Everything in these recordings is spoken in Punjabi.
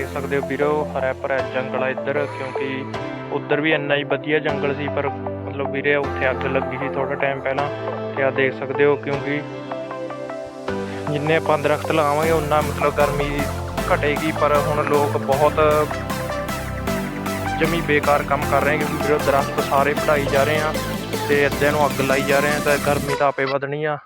ਦੇਖ ਸਕਦੇ ਹੋ ਵੀਰੋ ਹਰਾ ਭਰਾ ਜੰਗਲ ਆ ਇੱਧਰ, ਕਿਉਂਕਿ ਉੱਧਰ ਵੀ ਇੰਨਾ ਹੀ ਵਧੀਆ ਜੰਗਲ ਸੀ, ਪਰ ਮਤਲਬ ਵੀਰੇ ਉੱਥੇ ਅੱਗ ਲੱਗੀ ਸੀ ਥੋੜਾ ਟਾਈਮ ਪਹਿਲਾਂ, ਤੇ ਆ ਦੇਖ ਸਕਦੇ ਹੋ ਕਿਉਂਕਿ ਜਿੰਨੇ ਆਪਾਂ ਦਰਖਤ ਲਗਾਵਾਂਗੇ ਉਨਾ ਮਤਲਬ ਗਰਮੀ ਘਟੇਗੀ, ਪਰ ਹੁਣ ਲੋਕ ਬਹੁਤ ਜਮੀ ਬੇਕਾਰ ਕੰਮ ਕਰ ਰਹੇ ਕਿਉਂਕਿ ਵੀਰੋ ਦਰਖਤ ਸਾਰੇ ਪੜਾਈ ਜਾ ਰਹੇ ਆ, ਤੇ ਅੱਧਿਆਂ ਨੂੰ ਅੱਗ ਲਾਈ ਜਾ ਰਹੇ ਆ, ਤਾਂ ਗਰਮੀ ਤਾਂ ਆਪੇ ਵਧਣੀ ਆ।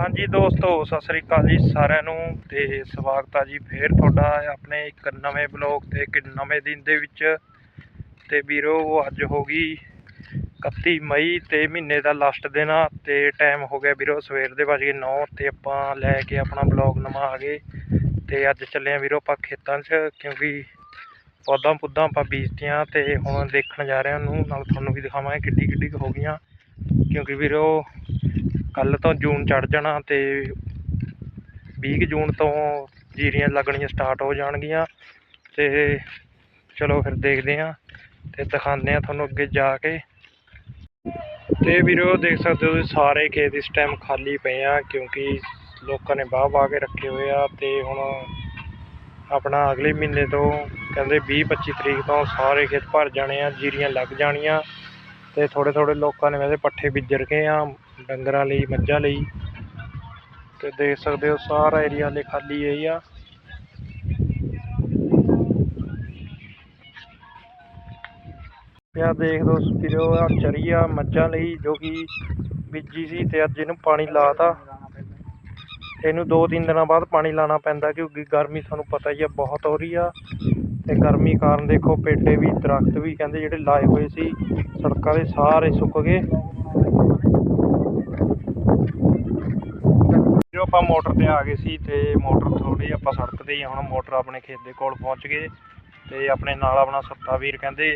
ਹਾਂਜੀ ਦੋਸਤੋ, ਸਤਿ ਸ੍ਰੀ ਅਕਾਲ ਜੀ ਸਾਰਿਆਂ ਨੂੰ ਤੇ ਸਵਾਗਤ ਆ ਜੀ ਫੇਰ ਤੁਹਾਡਾ ਆਪਣੇ ਇੱਕ ਨਵੇਂ ਬਲੌਗ ਤੇ ਇੱਕ ਨਵੇਂ ਦਿਨ ਦੇ ਵਿੱਚ। ਤੇ ਵੀਰੋ ਅੱਜ ਹੋ ਗਈ 31 ਮਈ ਤੇ ਮਹੀਨੇ ਦਾ ਲਾਸਟ ਦਿਨ ਆ ਤੇ ਟਾਈਮ ਹੋ ਗਿਆ ਵੀਰੋ ਸਵੇਰ ਦੇ ਵੱਜ ਗਏ 9 ਤੇ ਆਪਾਂ ਲੈ ਕੇ ਆਪਣਾ ਬਲੌਗ ਨਵਾਂ ਆ ਗਏ। ਤੇ ਅੱਜ ਚੱਲੇ ਆ ਵੀਰੋ ਆਪਾਂ ਖੇਤਾਂ 'ਚ ਕਿਉਂਕਿ ਪੌਦਾਂ ਪੁੱਦਾਂ ਆਪਾਂ ਬੀਜਤੀਆਂ ਤੇ ਹੁਣ ਦੇਖਣ ਜਾ ਰਹੇ ਹਾਂ ਉਹਨੂੰ, ਨਾਲ ਤੁਹਾਨੂੰ ਵੀ ਦਿਖਾਵਾਂਗੇ ਕਿੱਡੀ ਕਿੱਡੀ ਕੁ ਹੋ ਗਈਆਂ। ਕਿਉਂਕਿ ਵੀਰੋ ਕੱਲ ਤੋਂ ਜੂਨ ਚੜ ਜਾਣਾ ਤੇ 20 ਜੂਨ ਤੋਂ ਜੀਰੀਆਂ ਲੱਗਣੀਆਂ ਸਟਾਰਟ ਹੋ ਜਾਣਗੀਆਂ ਤੇ ਚਲੋ ਫਿਰ ਦੇਖਦੇ ਹਾਂ ਤੇ ਦਿਖਾਉਂਦੇ ਹਾਂ ਤੁਹਾਨੂੰ ਅੱਗੇ ਜਾ ਕੇ। ਤੇ ਵੀਰੋ ਦੇਖ ਸਕਦੇ ਹੋ ਤੁਸੀਂ ਸਾਰੇ ਖੇਤ ਇਸ ਟਾਈਮ ਖਾਲੀ ਪਏ ਆ ਕਿਉਂਕਿ ਲੋਕਾਂ ਨੇ ਬਾਹ ਵਾਹ ਕੇ ਰੱਖੇ ਹੋਏ ਆ ਤੇ ਹੁਣ ਆਪਣਾ ਅਗਲੇ ਮਹੀਨੇ ਤੋਂ ਕਹਿੰਦੇ 20 25 ਤਰੀਕ ਤੋਂ ਸਾਰੇ ਖੇਤ ਭਰ ਜਾਣੇ ਆ, ਜੀਰੀਆਂ ਲੱਗ ਜਾਣੀਆਂ ਤੇ ਥੋੜੇ ਥੋੜੇ ਲੋਕਾਂ ਨੇ ਵੈਸੇ ਪੱਠੇ ਬੀਜ ਰਕੇ ਆ। ਡੰਗਰਾਂ ਲਈ, ਮੱਝਾਂ ਲਈ। ਤੇ ਦੇਖ ਸਕਦੇ ਹੋ, ਸਾਰਾ ਏਰੀਆ ਹਲੇ ਖਾਲੀ ਹੈ ਆ। ਪਿਆ ਦੇਖ ਦੋ ਵੀਰੋ ਆ ਚਰੀ ਮੱਝਾਂ ਲਈ, ਜੋ ਕਿ ਬੀਜੀ ਸੀ ਤੇ ਅੱਜ ਇਹਨੂੰ ਪਾਣੀ ਲਾਤਾ। ਇਹਨੂੰ ਦੋ ਤਿੰਨ ਦਿਨਾਂ ਬਾਅਦ ਪਾਣੀ ਲਾਣਾ ਪੈਂਦਾ ਕਿਉਂਕਿ ਗਰਮੀ ਤੁਹਾਨੂੰ ਪਤਾ ਹੀ ਆ, ਬਹੁਤ ਹੋ ਰਹੀ ਆ। ਤੇ ਗਰਮੀ ਕਾਰਨ ਦੇਖੋ ਪੇਡੇ ਵੀ, ਦਰਖਤ ਵੀ ਕਹਿੰਦੇ ਜਿਹੜੇ ਲਾਏ ਹੋਏ ਸੀ, ਸੜਕਾਂ ਦੇ ਸਾਰੇ ਸੁੱਕ ਗਏ। ਆਪਾਂ ਮੋਟਰ ਤੇ ਆ ਗਏ ਸੀ ਤੇ ਮੋਟਰ ਥੋੜੀ ਆਪਾਂ ਸੜਕ ਤੇ ਹੀ ਹੁਣ ਮੋਟਰ ਆਪਣੇ ਖੇਤ ਦੇ ਕੋਲ ਪਹੁੰਚ ਗਏ ਤੇ ਆਪਣੇ ਨਾਲ ਆਪਣਾ ਸੱਤਾ ਵੀਰ ਕਹਿੰਦੇ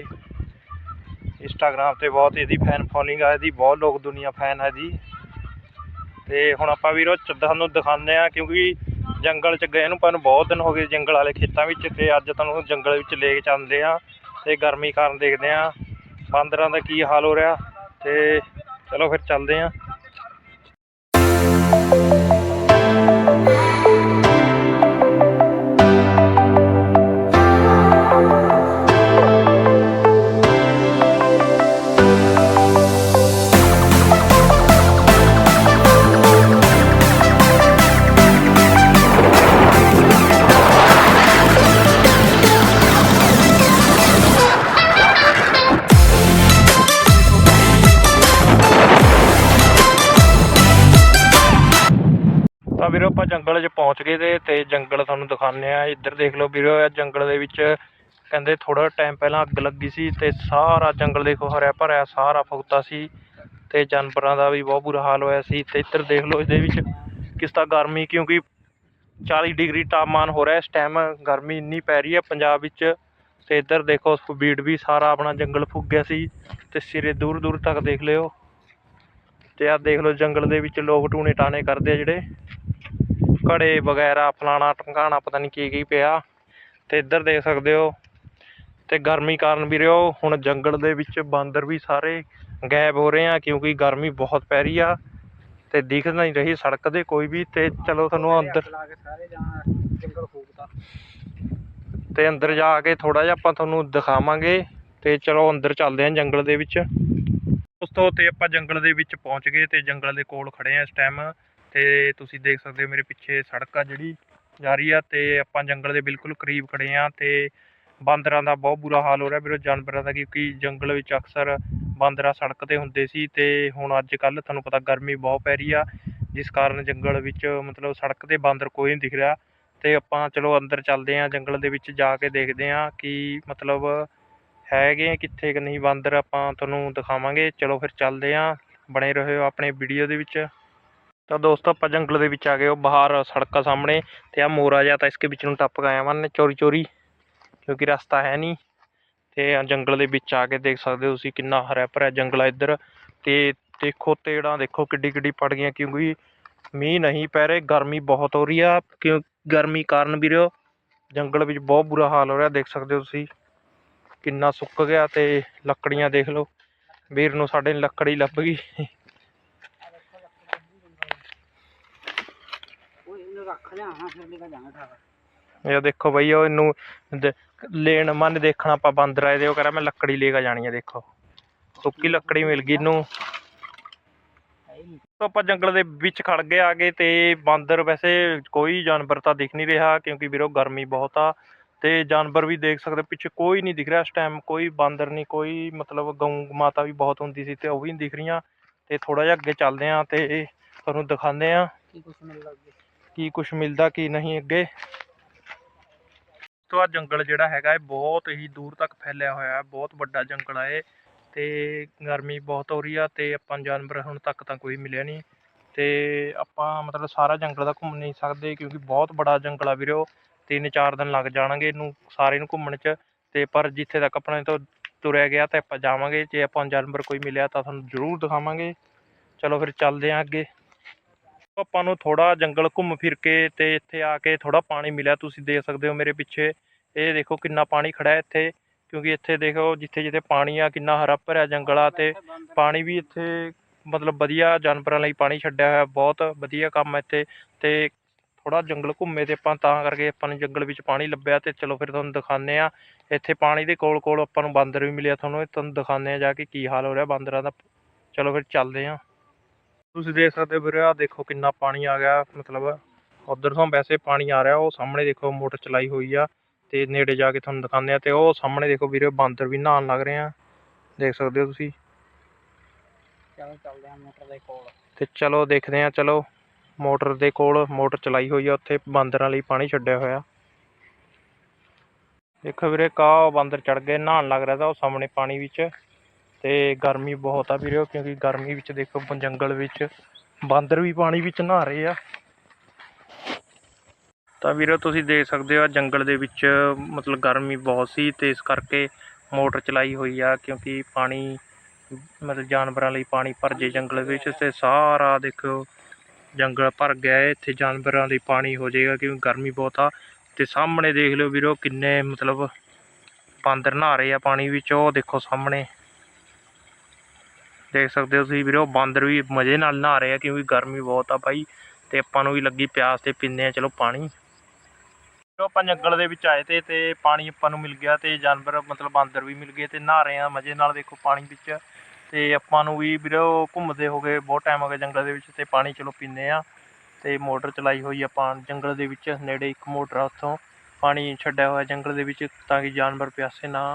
ਇੰਸਟਾਗ੍ਰਾਮ ਤੇ ਬਹੁਤ ਇਹਦੀ ਫੈਨ ਫੋਲੋਇੰਗ ਆ, ਇਹਦੀ ਬਹੁਤ ਲੋਕ ਦੁਨੀਆ ਫੈਨ ਹੈ ਜੀ ਤੇ ਹੁਣ ਆਪਾਂ ਵੀਰੋ ਚ ਤੁਹਾਨੂੰ ਦਿਖਾਉਂਦੇ ਆ ਕਿਉਂਕਿ ਜੰਗਲ ਚ ਗਏ ਨੂੰ ਪਰ ਬਹੁਤ ਦਿਨ ਹੋ ਗਏ ਜੰਗਲ ਵਾਲੇ ਖੇਤਾਂ ਵਿੱਚ ਤੇ ਅੱਜ ਤੁਹਾਨੂੰ ਜੰਗਲ ਵਿੱਚ ਲੈ ਕੇ ਚੱਲਦੇ ਆ ਤੇ ਗਰਮੀ ਕਾਰਨ ਦੇਖਦੇ ਆ ਬਾਂਦਰਾਂ ਦਾ ਕੀ ਹਾਲ ਹੋ ਰਿਹਾ ਤੇ ਚਲੋ ਫਿਰ ਚੱਲਦੇ ਆ ਵੀਰੋ, ਆਪਾਂ ਜੰਗਲ 'ਚ ਪਹੁੰਚ ਗਏ ਤੇ ਤੇ ਜੰਗਲ ਤੁਹਾਨੂੰ ਦਿਖਾਉਂਦੇ ਆ ਇੱਧਰ ਦੇਖ ਲਓ ਵੀਰੋ, ਇਹ ਜੰਗਲ ਦੇ ਵਿੱਚ ਕਹਿੰਦੇ ਥੋੜਾ ਟਾਈਮ ਪਹਿਲਾਂ ਅੱਗ ਲੱਗੀ ਸੀ ਤੇ ਸਾਰਾ ਜੰਗਲ ਦੇਖੋ ਹਰਿਆ ਭਰਿਆ, ਸਾਰਾ ਫੁਕਤਾ ਸੀ ਤੇ ਜਾਨਵਰਾਂ ਦਾ ਵੀ ਬਹੁਤ ਬੁਰਾ ਹਾਲ ਹੋਇਆ ਸੀ। ਤੇ ਇੱਧਰ ਦੇਖ ਲਓ ਇਹਦੇ ਵਿੱਚ ਕਿਸ ਤਰ੍ਹਾਂ ਗਰਮੀ, ਕਿਉਂਕਿ 40 ਡਿਗਰੀ ਤਾਪਮਾਨ ਹੋ ਰਿਹਾ ਇਸ ਟਾਈਮ ਗਰਮੀ ਇੰਨੀ ਪੈ ਰਹੀ ਹੈ ਪੰਜਾਬ ਵਿੱਚ। ਤੇ ਇੱਧਰ ਦੇਖੋ ਬੀੜ ਵੀ ਸਾਰਾ ਆਪਣਾ ਜੰਗਲ ਫੁੱਕ ਗਿਆ ਸੀ ਤੇ ਸਿਰੇ ਦੂਰ ਦੂਰ ਤੱਕ ਦੇਖ ਲਿਓ। ਤੇ ਆਹ ਦੇਖ ਲਓ ਜੰਗਲ ਦੇ ਵਿੱਚ ਲੋਕ ਟੂਣੇ ਟਾਣੇ ਕਰਦੇ ਆ ਜਿਹੜੇ। ਘੜੇ ਵਗੈਰਾ ਫਲਾਣਾ ਟੰਗਾਣਾ ਪਤਾ ਨਹੀਂ ਕੀ ਕੀ ਪਿਆ। ਤੇ ਇੱਧਰ ਦੇਖ ਸਕਦੇ ਹੋ। ਤੇ ਗਰਮੀ ਕਾਰਨ ਵੀਰਿਓ ਹੁਣ ਜੰਗਲ ਦੇ ਵਿੱਚ ਬਾਂਦਰ ਵੀ ਸਾਰੇ ਗਾਇਬ ਹੋ ਰਹੇ ਆ ਕਿਉਂਕਿ ਗਰਮੀ ਬਹੁਤ ਪੈ ਰਹੀ ਆ। ਤੇ ਦਿਖ ਨਹੀਂ ਰਹੀ ਸੜਕ ਦੇ ਕੋਈ ਵੀ ਤੇ ਚਲੋ ਤੁਹਾਨੂੰ ਅੰਦਰ ਤੇ। ਅੰਦਰ ਜਾ ਕੇ ਥੋੜਾ ਜਿਹਾ ਆਪਾਂ ਤੁਹਾਨੂੰ ਦਿਖਾਵਾਂਗੇ ਤੇ ਚਲੋ ਅੰਦਰ ਚੱਲਦੇ ਹਾਂ ਜੰਗਲ ਦੇ ਵਿੱਚ। ਦੋਸਤੋ ਤੇ ਆਪਾਂ ਜੰਗਲ ਦੇ ਵਿੱਚ ਪਹੁੰਚ ਗਏ ਤੇ ਜੰਗਲ ਦੇ ਕੋਲ ਖੜੇ ਆ ਇਸ ਟਾਈਮ ਤੇ ਤੁਸੀਂ ਦੇਖ ਸਕਦੇ ਹੋ ਮੇਰੇ ਪਿੱਛੇ ਸੜਕ ਆ ਜਿਹੜੀ ਜਾ ਰਹੀ ਆ ਤੇ ਆਪਾਂ ਜੰਗਲ ਦੇ ਬਿਲਕੁਲ ਕਰੀਬ ਖੜੇ ਆ ਤੇ ਬਾਂਦਰਾਂ ਦਾ ਬਹੁਤ ਬੁਰਾ ਹਾਲ ਹੋ ਰਿਹਾ ਵੀਰੋ, ਜਾਨਵਰਾਂ ਦਾ ਕਿਉਂਕਿ ਜੰਗਲ ਵਿੱਚ ਅਕਸਰ ਬਾਂਦਰਾਂ ਸੜਕ ਤੇ ਹੁੰਦੇ ਸੀ ਤੇ ਹੁਣ ਅੱਜ ਕੱਲ ਤੁਹਾਨੂੰ ਪਤਾ ਗਰਮੀ ਬਹੁਤ ਪੈ ਰਹੀ ਆ, ਜਿਸ ਕਾਰਨ ਜੰਗਲ ਵਿੱਚ ਮਤਲਬ ਸੜਕ ਤੇ ਬਾਂਦਰ ਕੋਈ ਨਹੀਂ ਦਿਖ ਰਿਹਾ ਤੇ ਆਪਾਂ ਚਲੋ ਅੰਦਰ ਚੱਲਦੇ ਆ, ਜੰਗਲ ਦੇ ਵਿੱਚ ਜਾ ਕੇ ਦੇਖਦੇ ਆ ਕਿ ਮਤਲਬ ਹੈਗੇ ਕਿੱਥੇ ਕਿ ਨਹੀਂ, ਬਾਂਦਰ ਆਪਾਂ ਤੁਹਾਨੂੰ ਦਿਖਾਵਾਂਗੇ, ਚਲੋ ਫਿਰ ਚੱਲਦੇ ਆ, ਬਣੇ ਰਹੋ ਆਪਣੇ ਵੀਡੀਓ ਦੇ ਵਿੱਚ। ਤਾਂ ਦੋਸਤੋ ਆਪਾਂ ਜੰਗਲ ਦੇ ਵਿੱਚ ਆ ਗਏ, ਉਹ ਬਾਹਰ ਸੜਕਾਂ ਸਾਹਮਣੇ ਤੇ ਆ ਮੋਰਾ ਜਿਹਾ ਤਾਂ ਇਸਕੇ ਵਿੱਚ ਨੂੰ ਟੱਪ ਗਏ ਨੇ ਚੋਰੀ ਚੋਰੀ, ਕਿਉਂਕਿ ਰਸਤਾ ਹੈ ਨਹੀਂ। ਤੇ ਜੰਗਲ ਦੇ ਵਿੱਚ ਆ ਕੇ ਦੇਖ ਸਕਦੇ ਹੋ ਤੁਸੀਂ ਕਿੰਨਾ ਹਰਾ ਭਰਾ ਜੰਗਲ ਆ ਇੱਧਰ। ਤੇ ਦੇਖੋ ਤੇੜਾਂ, ਦੇਖੋ ਕਿੱਡੀ ਕਿੱਡੀ ਪੜ ਗਈਆਂ, ਕਿਉਂਕਿ ਮੀਂਹ ਨਹੀਂ ਪੈ ਰਹੇ, ਗਰਮੀ ਬਹੁਤ ਹੋ ਰਹੀ ਆ। ਕਿਉਂ, ਗਰਮੀ ਕਾਰਨ ਵੀਰੋ, ਜੰਗਲ ਵਿੱਚ ਬਹੁਤ ਬੁਰਾ ਹਾਲ ਹੋ ਰਿਹਾ, ਦੇਖ ਸਕਦੇ ਹੋ ਤੁਸੀਂ। ਕਿੰਨਾ ਸੁੱਕ ਗਿਆ ਤੇ ਲੱਕੜੀਆਂ ਦੇਖ ਲਓ। ਵੀਰ ਨੂੰ ਸਾਡੇ ਲੱਕੜੀ ਲੱਭ ਗਈ। ਉਹ ਫਿਰ ਲੈ ਜਾਣਾ ਠਾਕ ਇਹ ਦੇਖੋ ਬਈ ਉਹ ਇਹਨੂੰ ਦ- ਲੈਣ ਮਨ ਦੇਖਣਾ ਆਪਾਂ ਬਾਂਦਰ ਆਏ ਦੇ ਉਹ ਕਹਿੰਦਾ ਮੈਂ ਲੱਕੜੀ ਲੈ ਕੇ ਜਾਣੀ ਹੈ ਦੇਖੋ। ਸੁੱਕੀ ਲੱਕੜੀ ਮਿਲ ਗਈ ਇਹਨੂੰ। ਹੈ ਹੀ ਨਹੀਂ ਤਾਂ ਆਪਾਂ ਜੰਗਲ ਦੇ ਵਿੱਚ ਖੜ ਗਏ ਆਗੇ ਤੇ ਬਾਂਦਰ ਵੈਸੇ ਕੋਈ ਜਾਨਵਰ ਤਾਂ ਦਿਖ ਨਹੀਂ ਰਿਹਾ ਕਿਉਂਕਿ ਵੀਰੋ ਗਰਮੀ ਬਹੁਤ ਆ। ਤੇ ਜਾਨਵਰ ਵੀ ਦੇਖ ਸਕਦੇ ਹੋ, ਪਿੱਛੇ ਕੋਈ ਨਹੀਂ ਦਿਖ ਰਿਹਾ ਇਸ ਟਾਈਮ ਕੋਈ ਬਾਂਦਰ ਨਹੀਂ ਕੋਈ ਮਤਲਬ ਗਊ ਮਾਤਾ ਵੀ ਬਹੁਤ ਹੁੰਦੀ ਸੀ ਤੇ ਉਹ ਵੀ ਨਹੀਂ ਦਿਖ ਰਹੀਆਂ। ਤੇ ਥੋੜਾ ਜਿਹਾ ਅੱਗੇ ਚੱਲਦੇ ਆ ਤੇ ਤੁਹਾਨੂੰ ਦਿਖਾਉਂਦੇ ਆ ਕੀ ਕੁਛ ਮਿਲ ਲੱਗੇ ਕੀ ਕੁਝ ਮਿਲਦਾ ਕੀ ਨਹੀਂ ਅੱਗੇ। ਤੋਂ ਆ ਜੰਗਲ ਜਿਹੜਾ ਹੈਗਾ ਇਹ ਬਹੁਤ ਹੀ ਦੂਰ ਤੱਕ ਫੈਲਿਆ ਹੋਇਆ ਹੈ, ਬਹੁਤ ਵੱਡਾ ਜੰਗਲ ਹੈ ਇਹ ਤੇ ਗਰਮੀ ਬਹੁਤ ਹੋ ਰਹੀ ਆ ਤੇ ਆਪਾਂ ਜਾਨਵਰ ਹੁਣ ਤੱਕ ਤਾਂ ਕੋਈ ਮਿਲਿਆ ਨਹੀਂ ਤੇ ਆਪਾਂ ਮਤਲਬ ਸਾਰਾ ਜੰਗਲ ਦਾ ਘੁੰਮ ਨਹੀਂ ਸਕਦੇ ਕਿਉਂਕਿ ਬਹੁਤ ਬੜਾ ਜੰਗਲ ਆ ਵੀਰੋ, ਤਿੰਨ ਚਾਰ ਦਿਨ ਲੱਗ ਜਾਣਗੇ ਇਹਨੂੰ ਸਾਰੇ ਨੂੰ ਘੁੰਮਣ 'ਚ ਤੇ ਪਰ ਜਿੱਥੇ ਤੱਕ ਆਪਣੇ ਤੋਂ ਤੁਰਿਆ ਗਿਆ ਤਾਂ ਆਪਾਂ ਜਾਵਾਂਗੇ, ਜੇ ਆਪਾਂ ਨੂੰ ਜਾਨਵਰ ਕੋਈ ਮਿਲਿਆ ਤਾਂ ਤੁਹਾਨੂੰ ਜ਼ਰੂਰ ਦਿਖਾਵਾਂਗੇ। ਚਲੋ ਫਿਰ ਚੱਲਦੇ ਆਂ ਅੱਗੇ। ਆਪਾਂ ਨੂੰ ਥੋੜਾ ਜੰਗਲ ਘੁੰਮ ਫਿਰ ਕੇ ਤੇ ਇੱਥੇ ਆ ਕੇ ਥੋੜਾ ਪਾਣੀ ਮਿਲਿਆ, ਤੁਸੀਂ ਦੇਖ ਸਕਦੇ ਹੋ ਮੇਰੇ ਪਿੱਛੇ। ਇਹ ਦੇਖੋ ਕਿੰਨਾ ਪਾਣੀ ਖੜਾ ਹੈ ਇੱਥੇ, ਕਿਉਂਕਿ ਇੱਥੇ ਦੇਖੋ ਜਿੱਥੇ ਜਿੱਥੇ ਪਾਣੀ ਆ, ਕਿੰਨਾ ਹਰਾ ਭਰਿਆ ਜੰਗਲ ਆ ਤੇ ਪਾਣੀ ਵੀ ਇੱਥੇ ਮਤਲਬ ਵਧੀਆ ਜਾਨਵਰਾਂ ਲਈ ਪਾਣੀ ਛੱਡਿਆ ਹੋਇਆ, ਬਹੁਤ ਵਧੀਆ ਕੰਮ ਹੈ ਇੱਥੇ ਤੇ ਥੋੜਾ ਜੰਗਲ ਘੁੰਮੇ ਤੇ ਆਪਾਂ ਤਾਂ ਕਰਕੇ ਆਪਾਂ ਨੂੰ ਜੰਗਲ ਵਿੱਚ ਪਾਣੀ ਲੱਭਿਆ ਤੇ ਚਲੋ ਫਿਰ ਤੁਹਾਨੂੰ ਦਿਖਾਉਂਦੇ ਆ ਇੱਥੇ ਪਾਣੀ ਦੇ ਕੋਲ ਕੋਲ ਆਪਾਂ ਨੂੰ ਬਾਂਦਰ ਵੀ ਮਿਲਿਆ ਤੁਹਾਨੂੰ ਤੁਹਾਨੂੰ ਦਿਖਾਉਂਦੇ ਆ ਜਾ ਕੇ ਕੀ ਹਾਲ ਹੋ ਰਿਹਾ ਬਾਂਦਰਾਂ ਦਾ। ਚਲੋ ਫਿਰ ਚੱਲਦੇ ਆ ਤੁਸੀਂ ਦੇਖ ਸਕਦੇ ਹੋ ਵੀਰੇ ਆ ਦੇਖੋ ਕਿੰਨਾ ਪਾਣੀ ਆ ਗਿਆ ਮਤਲਬ ਉਧਰ ਤੋਂ ਵੈਸੇ ਪਾਣੀ ਆ ਰਿਹਾ ਉਹ ਸਾਹਮਣੇ ਦੇਖੋ ਮੋਟਰ ਚਲਾਈ ਹੋਈ ਆ ਤੇ ਨੇੜੇ ਜਾ ਕੇ ਤੁਹਾਨੂੰ ਦਿਖਾਉਂਦੇ ਆ ਤੇ ਉਹ ਸਾਹਮਣੇ ਦੇਖੋ ਵੀਰੇ ਬਾਂਦਰ ਵੀ ਨਹਾਉਣ ਲੱਗ ਰਹੇ ਆ। ਦੇਖ ਸਕਦੇ ਹੋ ਤੁਸੀਂ? ਚਲੋ ਚੱਲਦੇ ਆ ਮੋਟਰ ਦੇ ਕੋਲ। ਤੇ ਚਲੋ ਦੇਖਦੇ ਆ ਚਲੋ ਮੋਟਰ ਦੇ ਕੋਲ ਮੋਟਰ ਚਲਾਈ ਹੋਈ ਆ ਉੱਥੇ ਬਾਂਦਰਾਂ ਲਈ ਪਾਣੀ ਛੱਡਿਆ ਹੋਇਆ। ਦੇਖੋ ਵੀਰੇ ਕਾ ਬਾਂਦਰ ਚੜ ਗਏ ਨਹਾਉਣ ਲੱਗ ਰਿਹਾ ਤਾਂ ਉਹ ਸਾਹਮਣੇ ਪਾਣੀ ਵਿੱਚ। ਅਤੇ ਗਰਮੀ ਬਹੁਤ ਆ ਵੀਰੇ, ਕਿਉਂਕਿ ਗਰਮੀ ਵਿੱਚ ਦੇਖੋ ਜੰਗਲ ਵਿੱਚ ਬਾਂਦਰ ਵੀ ਪਾਣੀ ਵਿੱਚ ਨਹਾ ਰਹੇ ਆ। ਤਾਂ ਵੀਰੋ, ਤੁਸੀਂ ਦੇਖ ਸਕਦੇ ਹੋ ਜੰਗਲ ਦੇ ਵਿੱਚ ਮਤਲਬ ਗਰਮੀ ਬਹੁਤ ਸੀ ਤੇ ਇਸ ਕਰਕੇ ਮੋਟਰ ਚਲਾਈ ਹੋਈ ਆ, ਕਿਉਂਕਿ ਪਾਣੀ, ਮਤਲਬ ਜਾਨਵਰਾਂ ਲਈ ਪਾਣੀ ਭਰ ਜੇ ਜੰਗਲ ਵਿੱਚ ਤੇ ਸਾਰਾ ਦੇਖੋ ਜੰਗਲ ਭਰ ਗਿਆ ਇੱਥੇ ਜਾਨਵਰਾਂ ਲਈ ਪਾਣੀ ਹੋ ਜਾਏਗਾ ਕਿਉਂਕਿ ਗਰਮੀ ਬਹੁਤ ਆ। ਤੇ ਸਾਹਮਣੇ ਦੇਖ ਲਿਓ ਵੀਰੋ, ਕਿੰਨੇ ਮਤਲਬ ਬਾਂਦਰ ਨਹਾ ਰਹੇ ਆ ਪਾਣੀ ਵਿੱਚ, ਉਹ ਦੇਖੋ ਸਾਹਮਣੇ। ਦੇਖ ਸਕਦੇ ਹੋ ਤੁਸੀਂ ਵੀਰੋ, ਬਾਂਦਰ ਵੀ ਮਜ਼ੇ ਨਾਲ ਨਹਾ ਰਹੇ ਆ ਕਿਉਂਕਿ ਗਰਮੀ ਬਹੁਤ ਆ ਭਾਈ ਤੇ ਆਪਾਂ ਨੂੰ ਵੀ ਲੱਗੀ ਪਿਆਸ ਤੇ ਪੀਂਦੇ ਆ, ਚਲੋ ਪਾਣੀ। ਜੋ ਆਪਾਂ ਜੰਗਲ ਦੇ ਵਿੱਚ ਆਏ ਤੇ ਤੇ ਪਾਣੀ ਆਪਾਂ ਨੂੰ ਮਿਲ ਗਿਆ ਤੇ ਜਾਨਵਰ ਮਤਲਬ ਬਾਂਦਰ ਵੀ ਮਿਲ ਗਏ ਤੇ ਨਹਾ ਰਹੇ ਆ ਮਜ਼ੇ ਨਾਲ ਦੇਖੋ ਪਾਣੀ ਵਿੱਚ। ਤੇ ਆਪਾਂ ਨੂੰ ਵੀ ਵੀਰੋ ਘੁੰਮਦੇ ਹੋ ਗਏ, ਬਹੁਤ ਟਾਈਮ ਹੋ ਗਿਆ ਜੰਗਲ ਦੇ ਵਿੱਚ ਤੇ ਪਾਣੀ ਚਲੋ ਪੀਂਦੇ ਆ। ਤੇ ਮੋਟਰ ਚਲਾਈ ਹੋਈ ਆਪਾਂ ਜੰਗਲ ਦੇ ਵਿੱਚ, ਨੇੜੇ ਇੱਕ ਮੋਟਰ ਆ ਉੱਥੋਂ। ਪਾਣੀ ਛੱਡਿਆ ਹੋਇਆ ਜੰਗਲ ਦੇ ਵਿੱਚ ਤਾਂ ਕਿ ਜਾਨਵਰ ਪਿਆਸੇ ਨਾ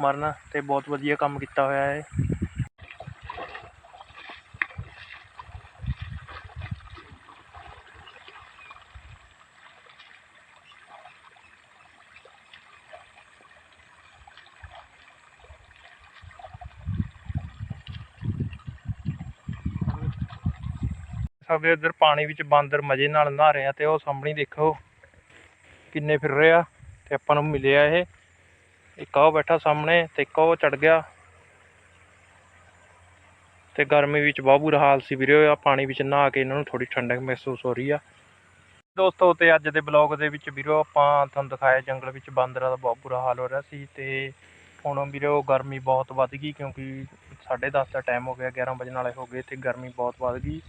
ਮਰਨ ਤੇ ਬਹੁਤ ਵਧੀਆ ਕੰਮ ਕੀਤਾ ਹੋਇਆ ਹੈ ਸਾਡੇ ਇੱਧਰ ਪਾਣੀ ਵਿੱਚ ਬਾਂਦਰ ਮਜ਼ੇ ਨਾਲ ਨਹਾ ਰਹੇ ਆ ਤੇ ਉਹ ਸਾਹਮਣੇ ਦੇਖੋ ਕਿੰਨੇ ਫਿਰ ਰਹੇ ਆ ਤੇ ਆਪਾਂ ਨੂੰ ਮਿਲਿਆ ਇਹ। ਇੱਕ ਉਹ ਬੈਠਾ ਸਾਹਮਣੇ ਤੇ ਇੱਕ ਉਹ ਚੜ ਗਿਆ। ਤੇ ਗਰਮੀ ਵਿੱਚ ਬਹੁਤ ਬੁਰਾ ਹਾਲ ਸੀ ਵੀਰੇ ਆ ਪਾਣੀ ਵਿੱਚ ਨਹਾ ਕੇ ਇਹਨਾਂ ਨੂੰ ਥੋੜੀ ਠੰਡਕ ਮਹਿਸੂਸ ਹੋ ਰਹੀ ਆ। ਦੋਸਤੋ, ਤੇ ਅੱਜ ਦੇ ਬਲੌਗ ਦੇ ਵਿੱਚ ਵੀਰੋ ਆਪਾਂ ਤੁਹਾਨੂੰ ਦਿਖਾਇਆ ਜੰਗਲ ਵਿੱਚ ਬਾਂਦਰਾਂ ਦਾ ਬਹੁਤ ਬੁਰਾ ਹਾਲ ਹੋ ਰਿਹਾ ਸੀ ਤੇ ਹੁਣ ਵੀਰੋ ਗਰਮੀ ਬਹੁਤ ਵੱਧ ਗਈ ਕਿਉਂਕਿ 10:30 ਦਾ ਟਾਈਮ ਹੋ ਗਿਆ 11 ਵਜੇ ਨਾਲੇ ਹੋ ਗਏ ਤੇ ਗਰਮੀ ਬਹੁਤ ਵੱਧ ਗਈ।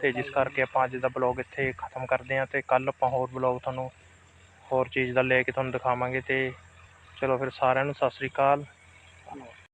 ਤੇ ਜਿਸ ਕਰਕੇ ਆਪਾਂ ਅੱਜ ਦਾ ਬਲੌਗ ਇੱਥੇ ਖਤਮ ਕਰਦੇ ਹਾਂ ਤੇ ਕੱਲ ਆਪਾਂ ਹੋਰ ਬਲੌਗ ਤੁਹਾਨੂੰ ਹੋਰ ਚੀਜ਼ ਦਾ ਲੈ ਕੇ ਤੁਹਾਨੂੰ ਦਿਖਾਵਾਂਗੇ ਤੇ ਚਲੋ ਫਿਰ ਸਾਰਿਆਂ ਨੂੰ ਸਤਿ ਸ੍ਰੀ ਅਕਾਲ।